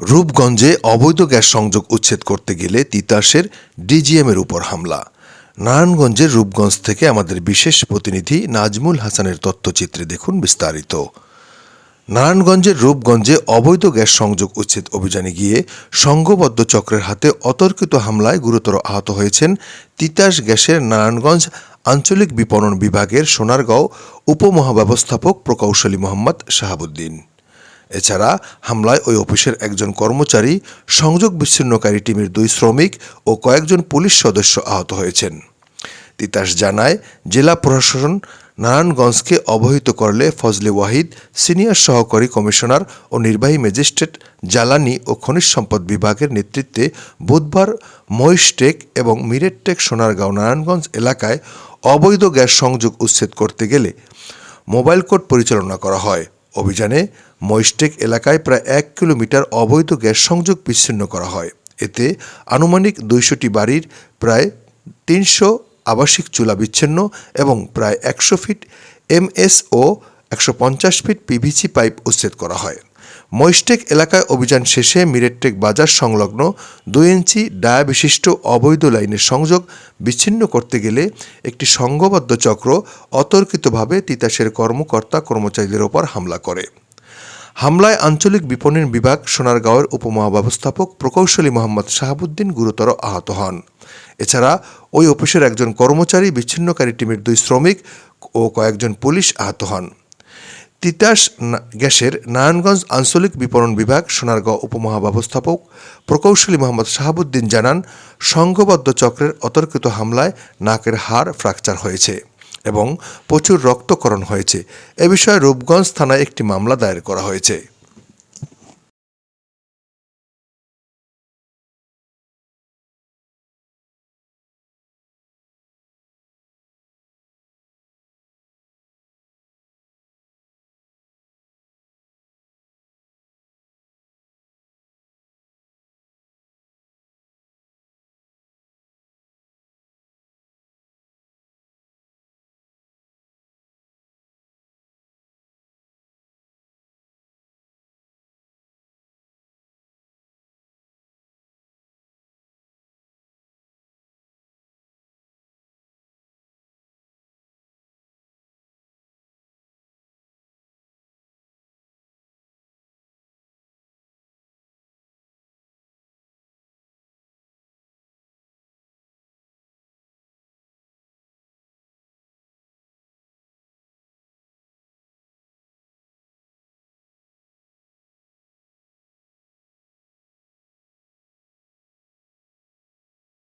রূপগঞ্জে অবৈধ গ্যাস সংযোগ উচ্ছেদ করতে গেলে তিতাসের ডিজিএমের উপর হামলা। নারায়ণগঞ্জের রূপগঞ্জ থেকে আমাদের বিশেষ প্রতিনিধি নাজমুল হাসানের তথ্যচিত্রে দেখুন বিস্তারিত। নারায়ণগঞ্জের রূপগঞ্জে অবৈধ গ্যাস সংযোগ উচ্ছেদ অভিযানে গিয়ে সংঘবদ্ধ চক্রের হাতে অতর্কিত হামলায় গুরুতর আহত হয়েছেন তিতাস গ্যাসের নারায়ণগঞ্জ আঞ্চলিক বিপণন বিভাগের সোনারগাঁও উপমহাব্যবস্থাপক প্রকৌশলী মোহাম্মদ শাহাবুদ্দিন। এছাড়া হামলায় ওই অফিসের একজন কর্মচারী সংযোগ বিচ্ছিন্নকারী টিমের দুই শ্রমিক ও কয়েকজন পুলিশ সদস্য আহত হয়েছেন। তিতাস জানায়, জেলা প্রশাসন নারায়ণগঞ্জকে অবহিত করলে ফজলে ওয়াহিদ, সিনিয়র সহকারী কমিশনার ও নির্বাহী ম্যাজিস্ট্রেট জ্বালানি ও খনিজ সম্পদ বিভাগের নেতৃত্বে বুধবার মহিষটেক এবং মিরেটটেক সোনারগাঁও নারায়ণগঞ্জ এলাকায় অবৈধ গ্যাস সংযোগ উচ্ছেদ করতে গেলে মোবাইল কোর্ট পরিচালনা করা হয়। অভিযানে মহিষটেক এলাকায় প্রায় এক কিলোমিটার অবৈধ গ্যাস সংযোগ বিচ্ছিন্ন করা হয়। এতে আনুমানিক দুইশোটি বাড়ির প্রায় তিনশো আবাসিক চুলা বিচ্ছিন্ন এবং প্রায় একশো ফিট এমএস ও একশো পঞ্চাশ ফিট পিভিসি পাইপ উচ্ছেদ করা হয়। মহিষটেক এলাকায় অভিযান শেষে মিরেটটেক বাজার সংলগ্ন দুই ইঞ্চি ডায়া বিশিষ্ট অবৈধ লাইনের সংযোগ বিচ্ছিন্ন করতে গেলে একটি সংঘবদ্ধ চক্র অতর্কিতভাবে তিতাসের কর্মকর্তা কর্মচারীদের ওপর হামলা করে। হামলায় আঞ্চলিক বিপণন বিভাগ সোনারগাঁওয়ের উপমহাব্যবস্থাপক প্রকৌশলী মোহাম্মদ শাহাবুদ্দিন গুরুতর আহত হন। এছাড়া ওই অফিসের একজন কর্মচারী বিচ্ছিন্নকারী টিমের দুই শ্রমিক ও কয়েকজন পুলিশ আহত হন। তিতাস গ্যাসের নারায়ণগঞ্জ আঞ্চলিক বিপণন বিভাগ, সোনারগাঁও উপমহাব্যবস্থাপক প্রকৌশলী মোহাম্মদ শাহাবুদ্দিন জানান, সংঘবদ্ধ চক্রের অতর্কিত হামলায় নাকের হাড় ফ্র্যাকচার হয়েছে এবং প্রচুর রক্তকরণ হয়েছে। এ বিষয়ে রূপগঞ্জ থানায় একটি মামলা দায়ের করা হয়েছে।